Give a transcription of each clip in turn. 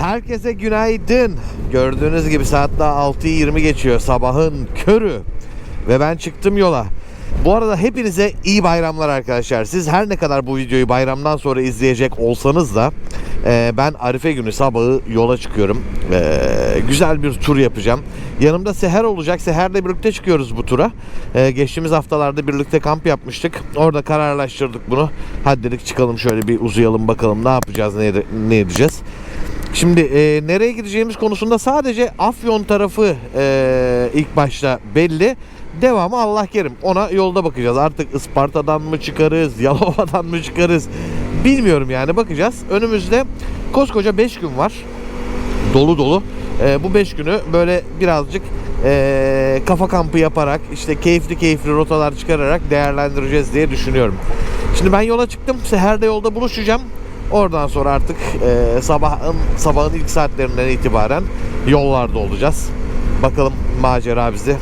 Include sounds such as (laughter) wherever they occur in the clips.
Herkese günaydın. Gördüğünüz gibi saat daha 6'yı 20 geçiyor. Sabahın körü. Ve ben çıktım yola. Bu arada hepinize iyi bayramlar arkadaşlar. Siz her ne kadar bu videoyu bayramdan sonra izleyecek olsanız da e, ben Arife günü sabahı yola çıkıyorum. E, güzel bir tur yapacağım. Yanımda Seher olacak. Seher'le birlikte çıkıyoruz bu tura. E, geçtiğimiz haftalarda birlikte kamp yapmıştık. Orada kararlaştırdık bunu. Hadi dedik çıkalım şöyle bir uzayalım bakalım ne yapacağız ne edeceğiz. Şimdi e, nereye gideceğimiz konusunda sadece Afyon tarafı e, ilk başta belli. Devamı Allah kerim. Ona yolda bakacağız. Artık Isparta'dan mı çıkarız, (laughs) Yalova'dan mı çıkarız bilmiyorum yani bakacağız. Önümüzde koskoca 5 gün var. Dolu dolu. E, bu 5 günü böyle birazcık e, kafa kampı yaparak işte keyifli keyifli rotalar çıkararak değerlendireceğiz diye düşünüyorum. Şimdi ben yola çıktım. Seher'de yolda buluşacağım. Oradan sonra artık e, sabahın sabahın ilk saatlerinden itibaren yollarda olacağız. Bakalım macera bizi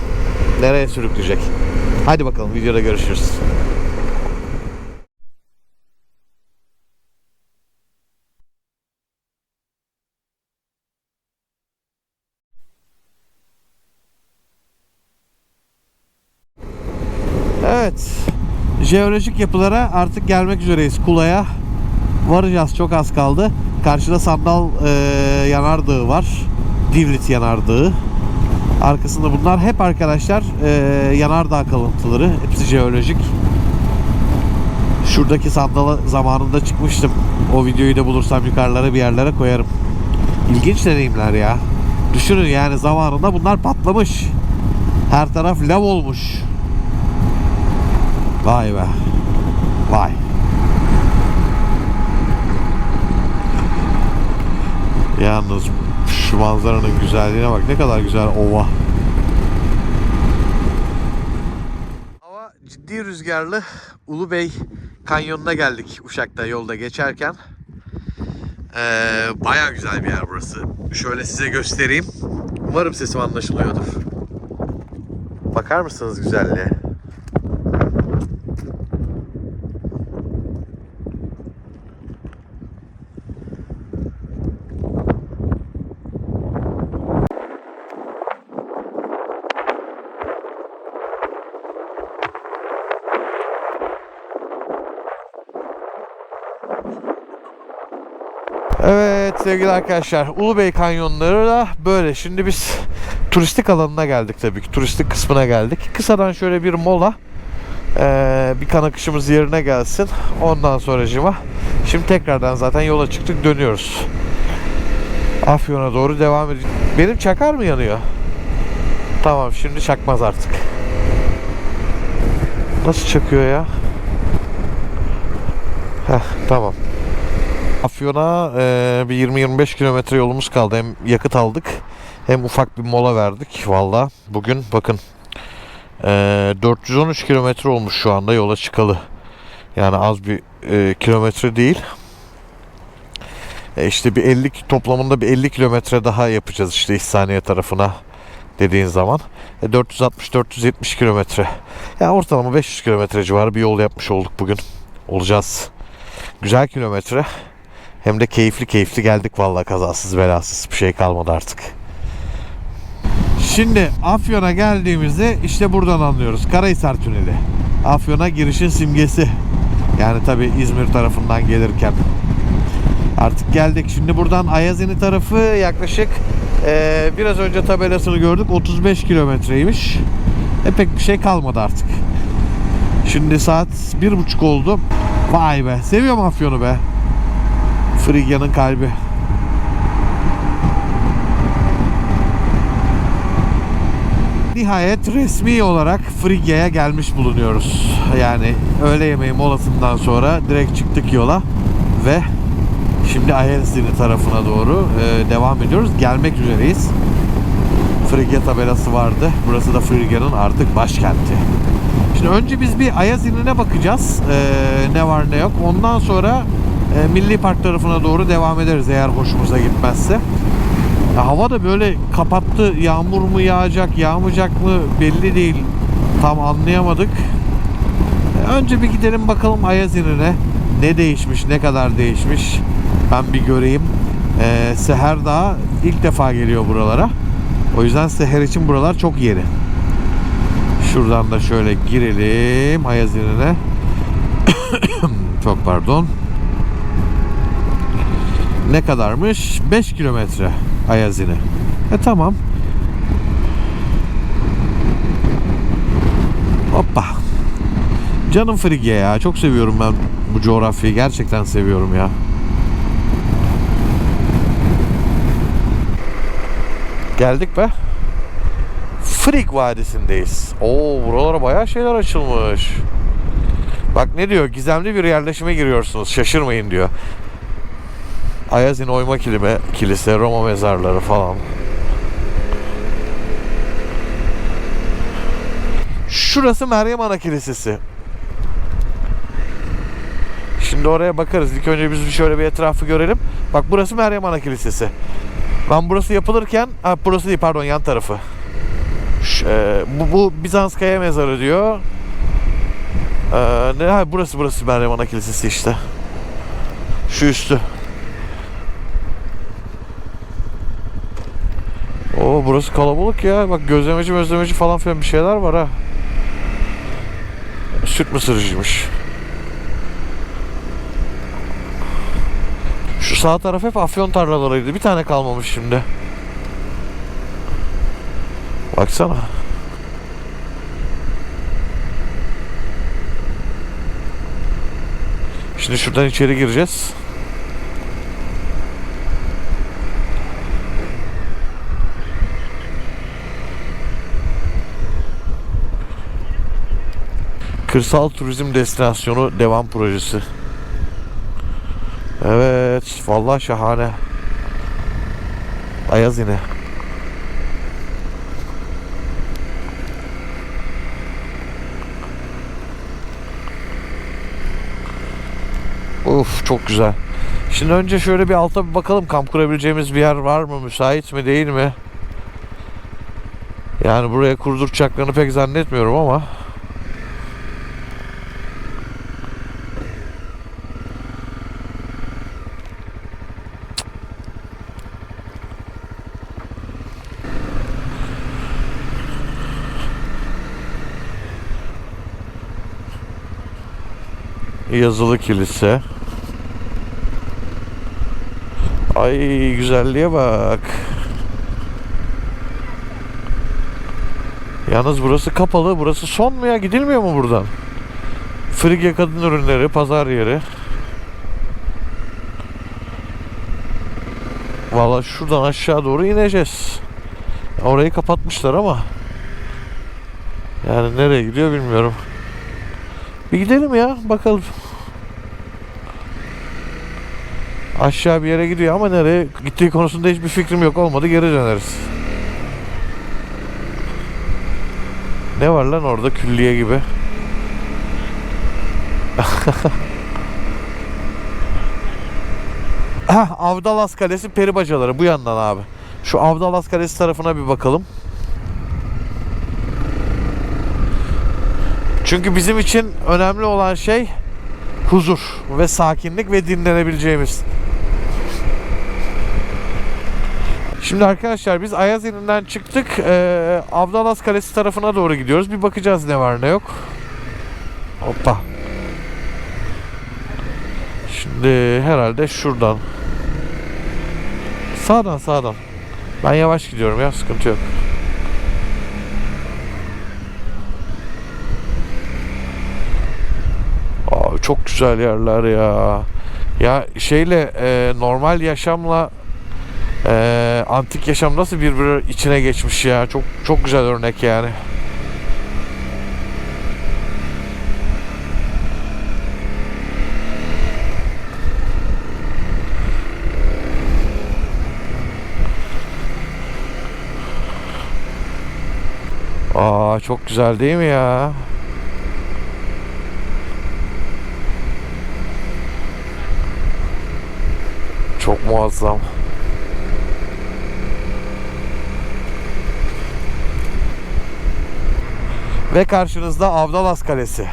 nereye sürükleyecek. Hadi bakalım videoda görüşürüz. Evet. Jeolojik yapılara artık gelmek üzereyiz. Kula'ya varacağız. Çok az kaldı. Karşıda Sandal e, Yanardağı var. Divrit Yanardağı. Arkasında bunlar hep arkadaşlar e, yanardağ kalıntıları. Hepsi jeolojik. Şuradaki sandala zamanında çıkmıştım. O videoyu da bulursam yukarılara bir yerlere koyarım. İlginç deneyimler ya. Düşünün yani zamanında bunlar patlamış. Her taraf lav olmuş. Vay be. Vay. Yalnız şu manzaranın güzelliğine bak. Ne kadar güzel ova. Hava ciddi rüzgarlı. Ulubey Kanyonu'na geldik Uşak'ta yolda geçerken. Ee, Baya güzel bir yer burası. Şöyle size göstereyim. Umarım sesim anlaşılıyordur. Bakar mısınız güzelliğe? Evet sevgili arkadaşlar Ulubey kanyonları da böyle. Şimdi biz turistik alanına geldik tabii ki. Turistik kısmına geldik. Kısadan şöyle bir mola. Ee, bir kan akışımız yerine gelsin. Ondan sonracıma. Şimdi tekrardan zaten yola çıktık dönüyoruz. Afyon'a doğru devam edeceğiz. Benim çakar mı yanıyor? Tamam şimdi çakmaz artık. Nasıl çakıyor ya? Heh tamam. Afyon'a e, bir 20-25 kilometre yolumuz kaldı. Hem yakıt aldık hem ufak bir mola verdik. Valla bugün bakın e, 413 kilometre olmuş şu anda yola çıkalı. Yani az bir e, kilometre değil. E, işte bir 50 toplamında bir 50 kilometre daha yapacağız işte İhsaniye tarafına dediğin zaman. E, 460-470 kilometre. Yani ortalama 500 kilometre civarı bir yol yapmış olduk bugün. Olacağız. Güzel kilometre. Hem de keyifli keyifli geldik vallahi kazasız belasız bir şey kalmadı artık. Şimdi Afyon'a geldiğimizde işte buradan anlıyoruz. Karahisar Tüneli. Afyon'a girişin simgesi. Yani tabi İzmir tarafından gelirken. Artık geldik. Şimdi buradan Ayazini tarafı yaklaşık eee, biraz önce tabelasını gördük. 35 kilometreymiş. E pek bir şey kalmadı artık. Şimdi saat bir buçuk oldu. Vay be. Seviyorum Afyon'u be. Frigya'nın kalbi. Nihayet resmi olarak Frigya'ya gelmiş bulunuyoruz. Yani öğle yemeği molasından sonra direkt çıktık yola ve şimdi Ayazini tarafına doğru e, devam ediyoruz. Gelmek üzereyiz. Frigya tabelası vardı. Burası da Frigya'nın artık başkenti. Şimdi önce biz bir Ayazini'ne bakacağız. Ee, ne var ne yok. Ondan sonra e, Milli Park tarafına doğru devam ederiz eğer hoşumuza gitmezse. Ya hava da böyle kapattı. Yağmur mu yağacak, yağmayacak mı belli değil. Tam anlayamadık. E, Önce bir gidelim bakalım Ayazini'ne. Ne değişmiş, ne kadar değişmiş. Ben bir göreyim. Ee, Seher daha ilk defa geliyor buralara. O yüzden Seher için buralar çok yeni. Şuradan da şöyle girelim Ayazin'ine. (coughs) çok pardon. Ne kadarmış? 5 kilometre Ayazini. E tamam. Hoppa. Canım Frigya ya. Çok seviyorum ben bu coğrafyayı. Gerçekten seviyorum ya. Geldik be. Frig Vadisi'ndeyiz. Oo buralara bayağı şeyler açılmış. Bak ne diyor? Gizemli bir yerleşime giriyorsunuz. Şaşırmayın diyor. Ayazin Oyma Kilime, Kilise, Roma mezarları falan. Şurası Meryem Ana Kilisesi. Şimdi oraya bakarız. İlk önce biz şöyle bir etrafı görelim. Bak burası Meryem Ana Kilisesi. Ben burası yapılırken, ha, burası değil pardon yan tarafı. Ş- e, bu, bu Bizans Kaya Mezarı diyor. Ee, ne, ha, burası burası Meryem Ana Kilisesi işte. Şu üstü. Oo burası kalabalık ya. Bak gözlemeci gözlemeci falan filan bir şeyler var ha. Süt mısırcıymış. Şu sağ taraf hep afyon tarlalarıydı. Bir tane kalmamış şimdi. Baksana. Şimdi şuradan içeri gireceğiz. Kırsal Turizm Destinasyonu Devam Projesi. Evet, vallahi şahane. Ayaz yine. Uf çok güzel. Şimdi önce şöyle bir alta bir bakalım kamp kurabileceğimiz bir yer var mı? Müsait mi değil mi? Yani buraya kurduracaklarını pek zannetmiyorum ama. Yazılı kilise. Ay güzelliğe bak. Yalnız burası kapalı. Burası son mu ya? Gidilmiyor mu buradan? Frigya kadın ürünleri, pazar yeri. Valla şuradan aşağı doğru ineceğiz. Orayı kapatmışlar ama. Yani nereye gidiyor bilmiyorum. Bir gidelim ya bakalım. Aşağı bir yere gidiyor ama nereye gittiği konusunda hiçbir fikrim yok olmadı geri döneriz. Ne var lan orada külliye gibi? (laughs) Hah, Avdalas Kalesi peri bacaları bu yandan abi. Şu Avdalas Kalesi tarafına bir bakalım. Çünkü bizim için önemli olan şey huzur ve sakinlik ve dinlenebileceğimiz. Şimdi arkadaşlar biz Ayazin'inden çıktık. Ee, Avdalas Kalesi tarafına doğru gidiyoruz. Bir bakacağız ne var ne yok. Hoppa. Şimdi herhalde şuradan. Sağdan sağdan. Ben yavaş gidiyorum ya sıkıntı yok. Abi çok güzel yerler ya. Ya şeyle e, normal yaşamla e, antik yaşam nasıl birbiri içine geçmiş ya. Çok çok güzel örnek yani. Aa çok güzel değil mi ya? Çok muazzam. Ve karşınızda Avdalas Kalesi.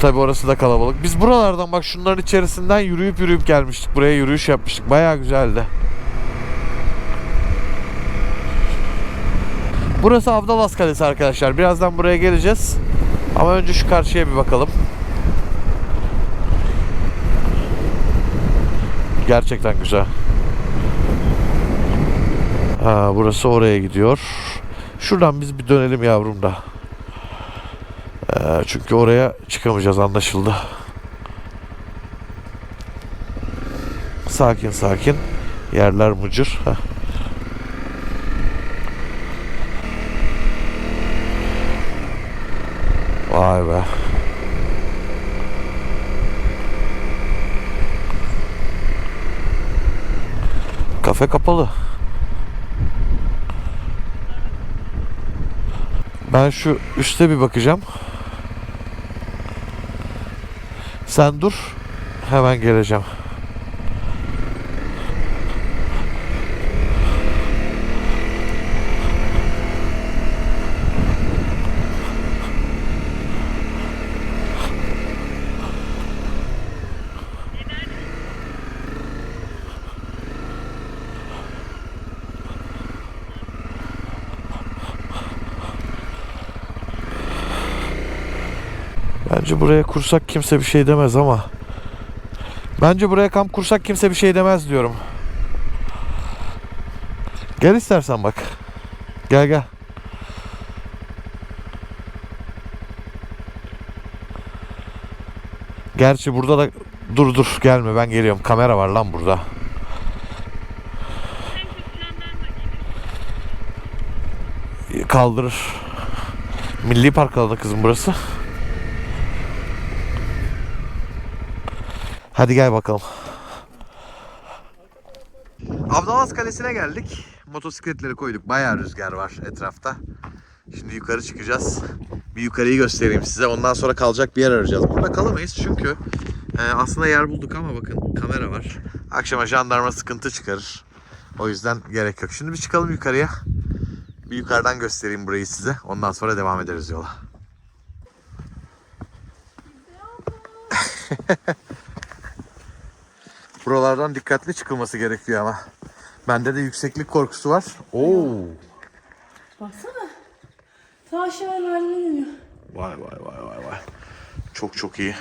Tabi orası da kalabalık. Biz buralardan bak şunların içerisinden yürüyüp yürüyüp gelmiştik. Buraya yürüyüş yapmıştık. Bayağı güzeldi. Burası Avdalas Kalesi arkadaşlar. Birazdan buraya geleceğiz. Ama önce şu karşıya bir bakalım. Gerçekten güzel. Ha, burası oraya gidiyor. Şuradan biz bir dönelim yavrum da. Çünkü oraya çıkamayacağız anlaşıldı. Sakin sakin. Yerler mıcır. Heh. Vay be. Kafe kapalı. Ben şu üste bir bakacağım. Sen dur. Hemen geleceğim. Bence buraya kursak kimse bir şey demez ama. Bence buraya kamp kursak kimse bir şey demez diyorum. Gel istersen bak. Gel gel. Gerçi burada da dur dur gelme ben geliyorum. Kamera var lan burada. Kaldırır. Milli Park alanı kızım burası. Hadi gel bakalım. Abdalas Kalesi'ne geldik. Motosikletleri koyduk. Bayağı rüzgar var etrafta. Şimdi yukarı çıkacağız. Bir yukarıyı göstereyim size. Ondan sonra kalacak bir yer arayacağız. Burada kalamayız çünkü e, aslında yer bulduk ama bakın kamera var. Akşama jandarma sıkıntı çıkarır. O yüzden gerek yok. Şimdi bir çıkalım yukarıya. Bir yukarıdan göstereyim burayı size. Ondan sonra devam ederiz yola. (laughs) (laughs) Buralardan dikkatli çıkılması gerekiyor ama. Bende de yükseklik korkusu var. Oo. Baksana. Ta aşağı merdiven iniyor. Vay vay vay vay vay. Çok çok iyi.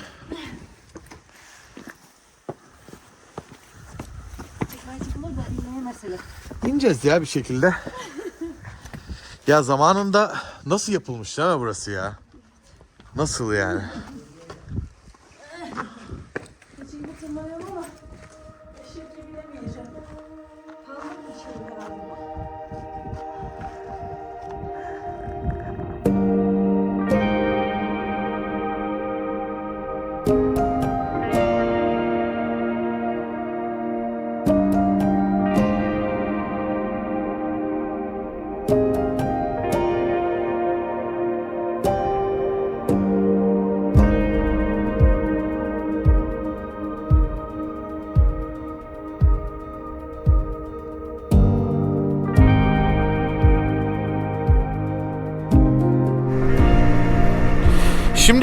İneceğiz ya bir şekilde. ya zamanında nasıl yapılmış değil mi burası ya? Nasıl yani?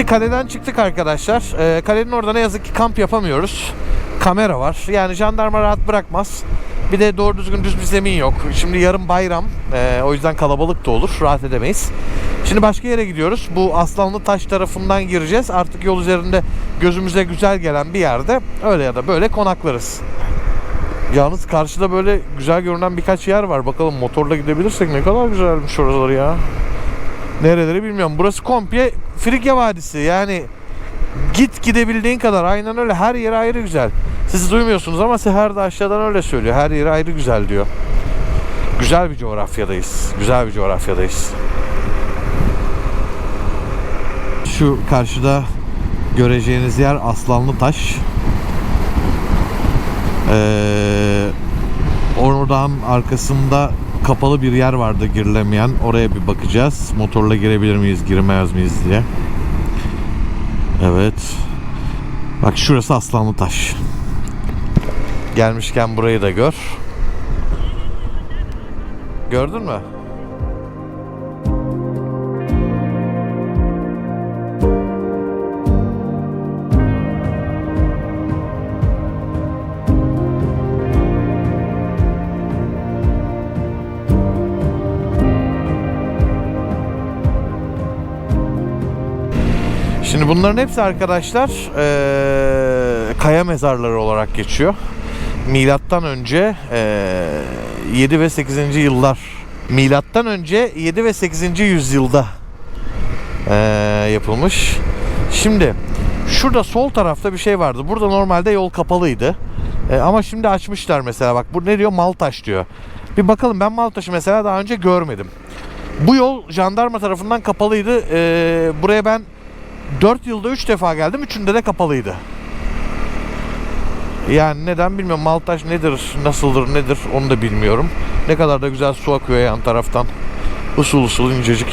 Kaleden çıktık arkadaşlar. Ee, kalenin orada ne yazık ki kamp yapamıyoruz. Kamera var. Yani jandarma rahat bırakmaz. Bir de doğru düzgün düz bir zemin yok. Şimdi yarın bayram. Ee, o yüzden kalabalık da olur. Rahat edemeyiz. Şimdi başka yere gidiyoruz. Bu Aslanlı Taş tarafından gireceğiz. Artık yol üzerinde gözümüze güzel gelen bir yerde öyle ya da böyle konaklarız. Yalnız karşıda böyle güzel görünen birkaç yer var. Bakalım motorla gidebilirsek ne kadar güzelmiş oraları ya. Nereleri bilmiyorum. Burası komple Frikya Vadisi. Yani git gidebildiğin kadar. Aynen öyle. Her yer ayrı güzel. Siz duymuyorsunuz ama Seher de aşağıdan öyle söylüyor. Her yer ayrı güzel diyor. Güzel bir coğrafyadayız. Güzel bir coğrafyadayız. Şu karşıda göreceğiniz yer Aslanlı Taş. Ee, oradan arkasında kapalı bir yer vardı girilemeyen. Oraya bir bakacağız. Motorla girebilir miyiz, giremez miyiz diye. Evet. Bak şurası Aslanlı Taş. Gelmişken burayı da gör. Gördün mü? Şimdi bunların hepsi arkadaşlar eee, kaya mezarları olarak geçiyor. Milattan önce eee 7 ve 8. yıllar. Milattan önce 7 ve 8. yüzyılda eee, yapılmış. Şimdi şurada sol tarafta bir şey vardı. Burada normalde yol kapalıydı. E, ama şimdi açmışlar mesela bak bu ne diyor Maltaş diyor. Bir bakalım ben Maltaş'ı mesela daha önce görmedim. Bu yol jandarma tarafından kapalıydı. E, buraya ben 4 yılda 3 defa geldim. Üçünde de kapalıydı. Yani neden bilmiyorum. Maltaş nedir, nasıldır, nedir onu da bilmiyorum. Ne kadar da güzel su akıyor yan taraftan. Usul usul incecik.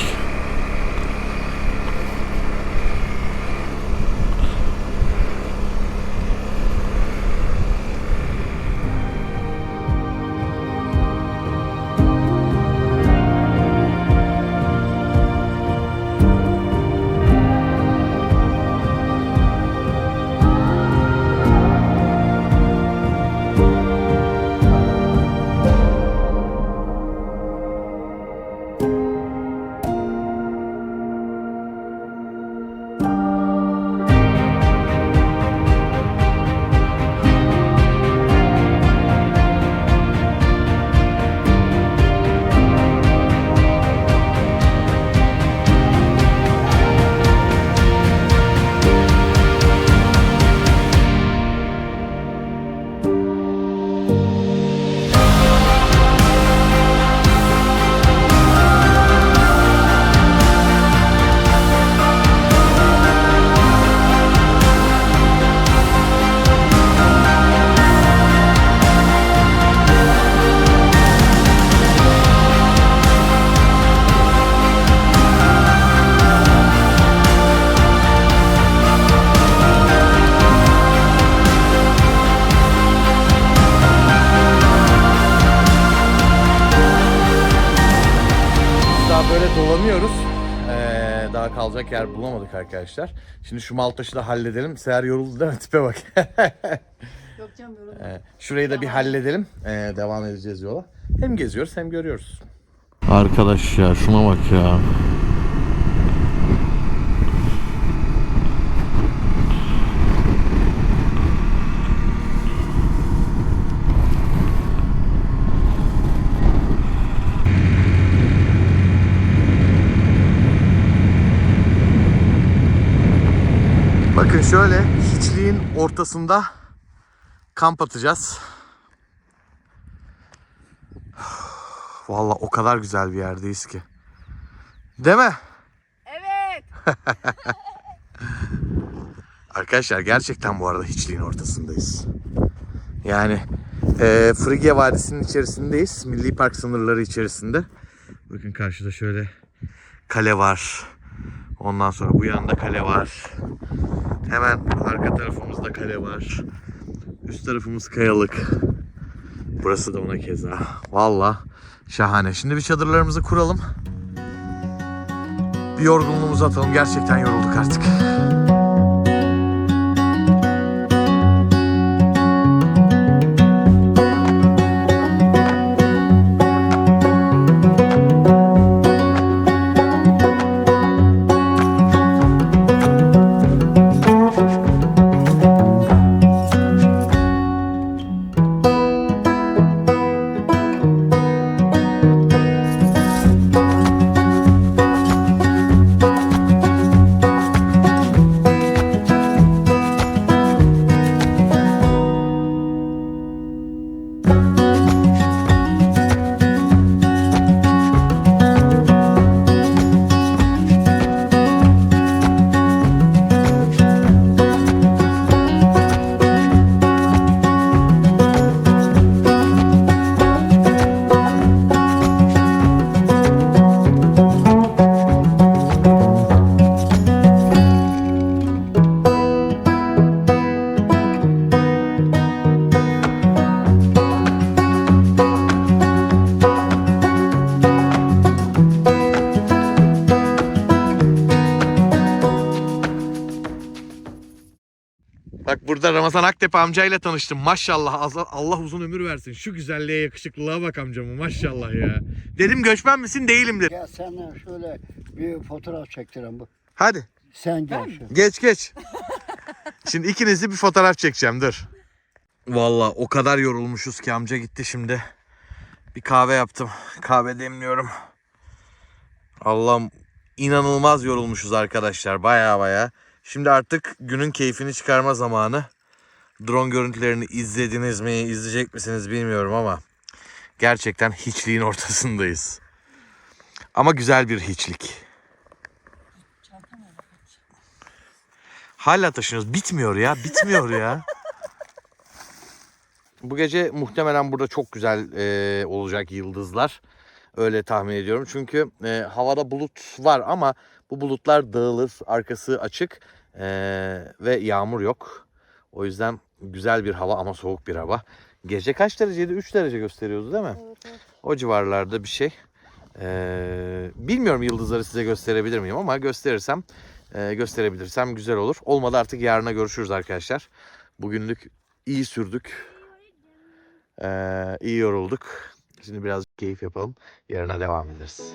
Arkadaşlar. Şimdi şu Maltaş'ı da halledelim. Seher yoruldu değil mi? (laughs) Tipe bak. (laughs) Yok canım yorulma. Ee, Şurayı da bir halledelim. Ee, devam edeceğiz yola. Hem geziyoruz hem görüyoruz. Arkadaş ya şuna bak ya. Şöyle hiçliğin ortasında kamp atacağız. Vallahi o kadar güzel bir yerdeyiz ki. Değil mi? Evet. (laughs) Arkadaşlar gerçekten bu arada hiçliğin ortasındayız. Yani e, Frigya Vadisi'nin içerisindeyiz. Milli Park sınırları içerisinde. Bakın karşıda şöyle kale var. Ondan sonra bu yanda kale var. Hemen arka tarafımızda kale var. Üst tarafımız kayalık. Burası da ona keza. Valla şahane. Şimdi bir çadırlarımızı kuralım. Bir yorgunluğumuzu atalım. Gerçekten yorulduk artık. Burada Ramazan Aktepe amcayla tanıştım. Maşallah Allah, Allah uzun ömür versin. Şu güzelliğe yakışıklılığa bak amcamın maşallah ya. Dedim göçmen misin değilim dedim. Ya senden şöyle bir fotoğraf çektiren bu. Hadi Sen gel. Geç geç. Şimdi ikinizi bir fotoğraf çekeceğim dur. Vallahi o kadar yorulmuşuz ki amca gitti şimdi. Bir kahve yaptım. Kahve demliyorum. Allah'ım inanılmaz yorulmuşuz arkadaşlar. Baya baya. Şimdi artık günün keyfini çıkarma zamanı. Drone görüntülerini izlediniz mi, izleyecek misiniz bilmiyorum ama gerçekten hiçliğin ortasındayız. Ama güzel bir hiçlik. Hala taşınıyoruz. Bitmiyor ya. Bitmiyor ya. (laughs) Bu gece muhtemelen burada çok güzel e, olacak yıldızlar. Öyle tahmin ediyorum. Çünkü e, havada bulut var ama bu bulutlar dağılır. Arkası açık e, ve yağmur yok. O yüzden güzel bir hava ama soğuk bir hava. Gece kaç dereceydi? 3 derece gösteriyordu değil mi? O civarlarda bir şey. E, bilmiyorum yıldızları size gösterebilir miyim ama gösterirsem e, gösterebilirsem güzel olur. Olmadı artık yarına görüşürüz arkadaşlar. Bugünlük iyi sürdük. Ee, iyi yorulduk. Şimdi biraz keyif yapalım. Yarına devam ederiz.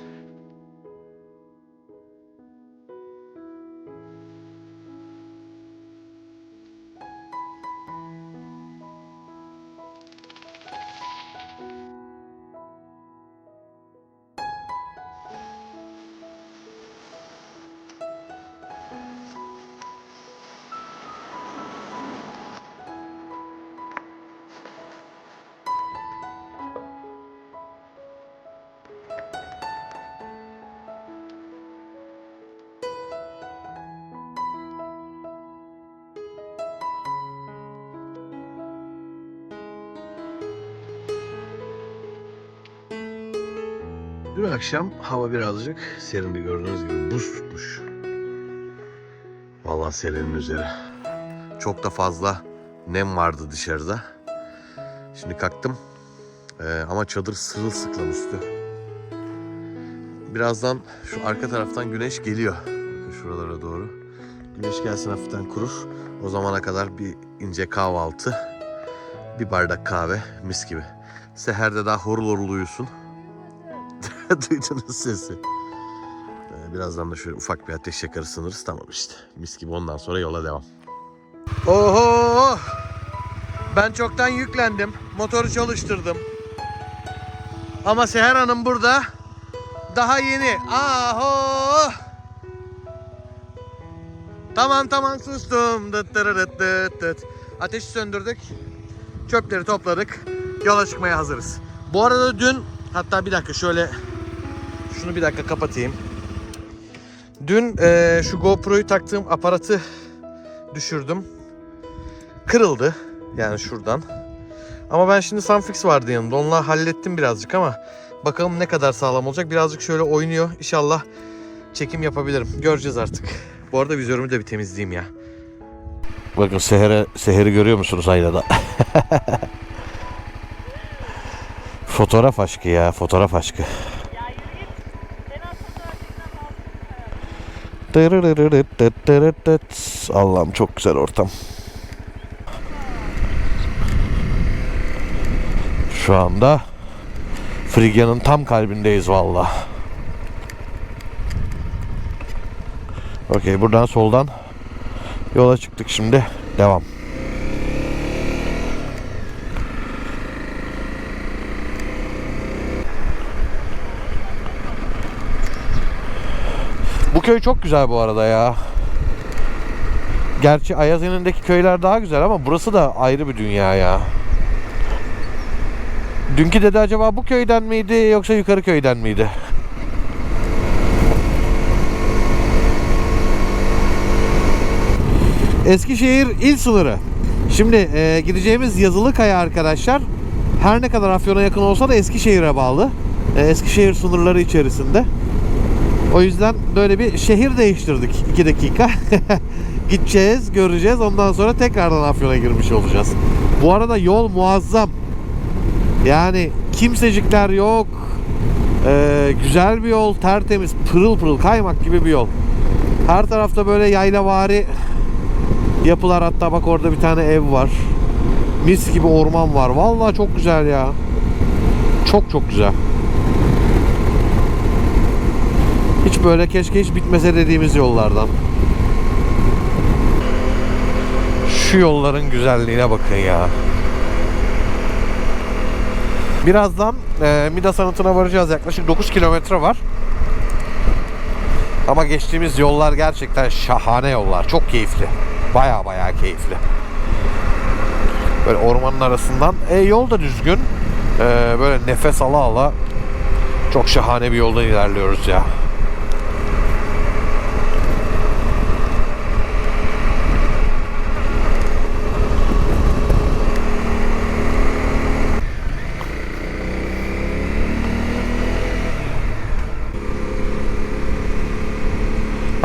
Dün akşam hava birazcık serindi gördüğünüz gibi buz tutmuş. Vallahi serinin üzeri. Çok da fazla nem vardı dışarıda. Şimdi kalktım. Ee, ama çadır sırılsıklam üstü. Birazdan şu arka taraftan güneş geliyor. Bakın şuralara doğru. Güneş gelsin hafiften kurur. O zamana kadar bir ince kahvaltı. Bir bardak kahve mis gibi. Seher de daha horul horul uyusun. (laughs) Duydunuz sesi. Ee, Birazdan da şöyle ufak bir ateş yakarı sınırız. Tamam işte. Mis gibi ondan sonra yola devam. Oho! Ben çoktan yüklendim. Motoru çalıştırdım. Ama Seher Hanım burada. Daha yeni. Aho! Tamam tamam sustum. Dıt dırırıt dıt dıt. Ateşi söndürdük. Çöpleri topladık. Yola çıkmaya hazırız. Bu arada dün hatta bir dakika şöyle şunu bir dakika kapatayım. Dün eee, şu GoPro'yu taktığım aparatı düşürdüm. Kırıldı. Yani şuradan. Ama ben şimdi Sunfix vardı yanımda. Onunla hallettim birazcık ama bakalım ne kadar sağlam olacak. Birazcık şöyle oynuyor. İnşallah çekim yapabilirim. Göreceğiz artık. Bu arada vizörümü de bir temizleyeyim ya. Bakın Seher'e, Seher'i görüyor musunuz aynada? (laughs) fotoğraf aşkı ya, fotoğraf aşkı. Allah'ım çok güzel ortam. Şu anda Frigya'nın tam kalbindeyiz valla. Okey buradan soldan yola çıktık şimdi. Devam. Bu köy çok güzel bu arada ya. Gerçi Ayazene'deki köyler daha güzel ama burası da ayrı bir dünya ya. Dünkü dede acaba bu köyden miydi yoksa yukarı köyden miydi? Eskişehir il sınırı. Şimdi e, gideceğimiz Yazılıkaya arkadaşlar her ne kadar Afyon'a yakın olsa da Eskişehir'e bağlı. E, Eskişehir sınırları içerisinde. O yüzden böyle bir şehir değiştirdik 2 dakika. (laughs) Gideceğiz, göreceğiz. Ondan sonra tekrardan Afyon'a girmiş olacağız. Bu arada yol muazzam. Yani kimsecikler yok. Ee, güzel bir yol, tertemiz, pırıl pırıl, kaymak gibi bir yol. Her tarafta böyle yaylavari yapılar hatta bak orada bir tane ev var. Mis gibi orman var. Vallahi çok güzel ya. Çok çok güzel. Hiç böyle keşke hiç bitmese dediğimiz yollardan. Şu yolların güzelliğine bakın ya. Birazdan e, Midas Anıtı'na varacağız. Yaklaşık 9 kilometre var. Ama geçtiğimiz yollar gerçekten şahane yollar. Çok keyifli. Baya baya keyifli. Böyle ormanın arasından. E, yol da düzgün. E, böyle nefes ala ala çok şahane bir yoldan ilerliyoruz ya.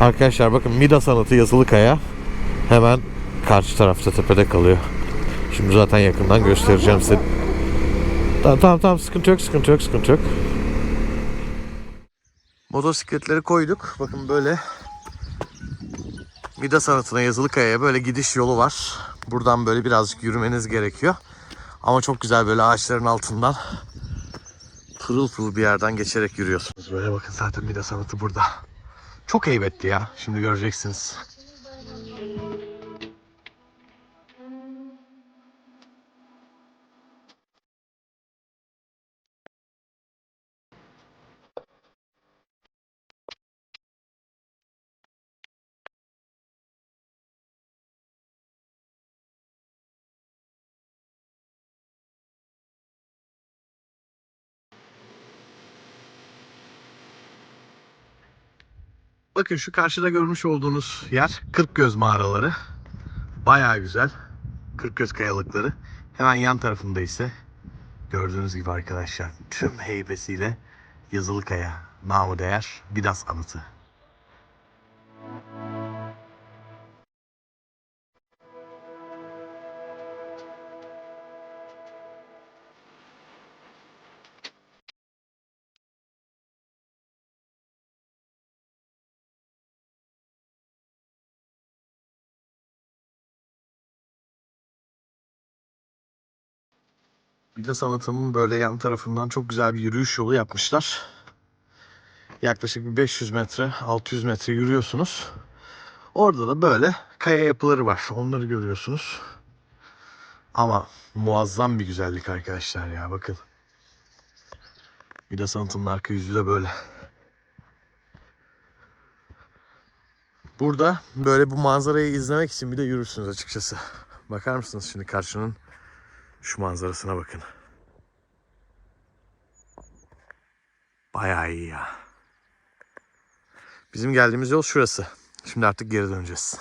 Arkadaşlar bakın Midas Anıtı yazılı kaya hemen karşı tarafta tepede kalıyor. Şimdi zaten yakından göstereceğim size. Tamam tamam tamam sıkıntı yok sıkıntı yok sıkıntı yok. Motosikletleri koyduk. Bakın böyle Midas Anıtı'na yazılı kayaya böyle gidiş yolu var. Buradan böyle birazcık yürümeniz gerekiyor. Ama çok güzel böyle ağaçların altından pırıl pırıl bir yerden geçerek yürüyorsunuz. Böyle bakın zaten Midas Anıtı burada. Çok heybetli ya. Şimdi göreceksiniz. Bakın şu karşıda görmüş olduğunuz yer Kırkgöz mağaraları. Bayağı güzel. Kırkgöz kayalıkları. Hemen yan tarafında ise gördüğünüz gibi arkadaşlar tüm heybesiyle yazılı kaya, namı değer Bidas anıtı. Bidas anıtının böyle yan tarafından çok güzel bir yürüyüş yolu yapmışlar. Yaklaşık bir 500 metre, 600 metre yürüyorsunuz. Orada da böyle kaya yapıları var. Onları görüyorsunuz. Ama muazzam bir güzellik arkadaşlar ya bakın. Midas Anıtı'nın arka yüzü de böyle. Burada böyle bu manzarayı izlemek için bir de yürürsünüz açıkçası. Bakar mısınız şimdi karşının şu manzarasına bakın. Bayağı iyi ya. Bizim geldiğimiz yol şurası. Şimdi artık geri döneceğiz.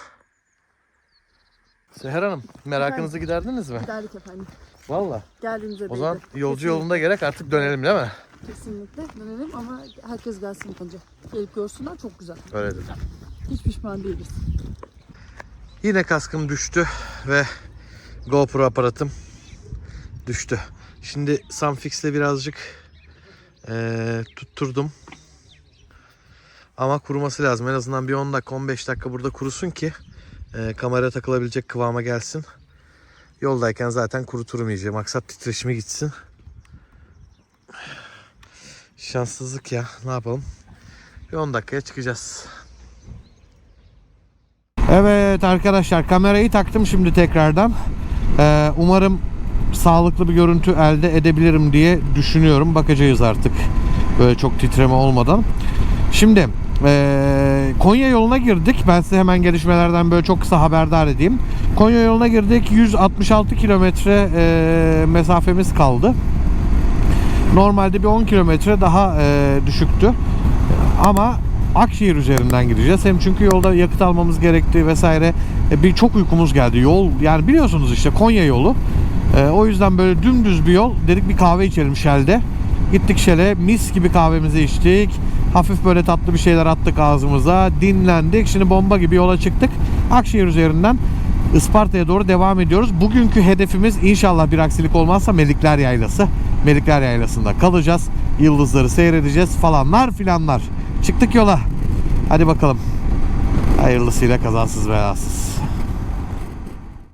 Seher Hanım, merakınızı giderdiniz mi? Giderdik efendim. Valla. Geldiğimizde O zaman değdi. yolcu Kesinlikle- yolunda gerek artık dönelim değil mi? Kesinlikle dönelim ama herkes gelsin önce. Gelip görsünler çok güzel. Öyle dedim. Hiç pişman değiliz. Yine kaskım düştü ve GoPro aparatım düştü. Şimdi Sunfix'le birazcık eee, tutturdum. Ama kuruması lazım. En azından bir 10 dakika 15 dakika burada kurusun ki eee kamera takılabilecek kıvama gelsin. Yoldayken zaten kuruturum iyice. Maksat titreşimi gitsin. Şanssızlık ya. Ne yapalım? Bir 10 dakikaya çıkacağız. Evet arkadaşlar kamerayı taktım şimdi tekrardan. Ee, umarım sağlıklı bir görüntü elde edebilirim diye düşünüyorum. Bakacağız artık böyle çok titreme olmadan. Şimdi ee, Konya yoluna girdik. Ben size hemen gelişmelerden böyle çok kısa haberdar edeyim. Konya yoluna girdik. 166 kilometre mesafemiz kaldı. Normalde bir 10 kilometre daha ee, düşüktü. Ama Akşehir üzerinden gideceğiz. Hem çünkü yolda yakıt almamız gerekti vesaire. E, bir çok uykumuz geldi. Yol yani biliyorsunuz işte Konya yolu. E, o yüzden böyle dümdüz bir yol. Dedik bir kahve içelim Shell'de. Gittik Shell'e mis gibi kahvemizi içtik. Hafif böyle tatlı bir şeyler attık ağzımıza. Dinlendik. Şimdi bomba gibi yola çıktık. Akşehir üzerinden Isparta'ya doğru devam ediyoruz. Bugünkü hedefimiz inşallah bir aksilik olmazsa Melikler Yaylası. Melikler Yaylası'nda kalacağız. Yıldızları seyredeceğiz falanlar filanlar. Çıktık yola. Hadi bakalım. Hayırlısıyla kazasız belasız.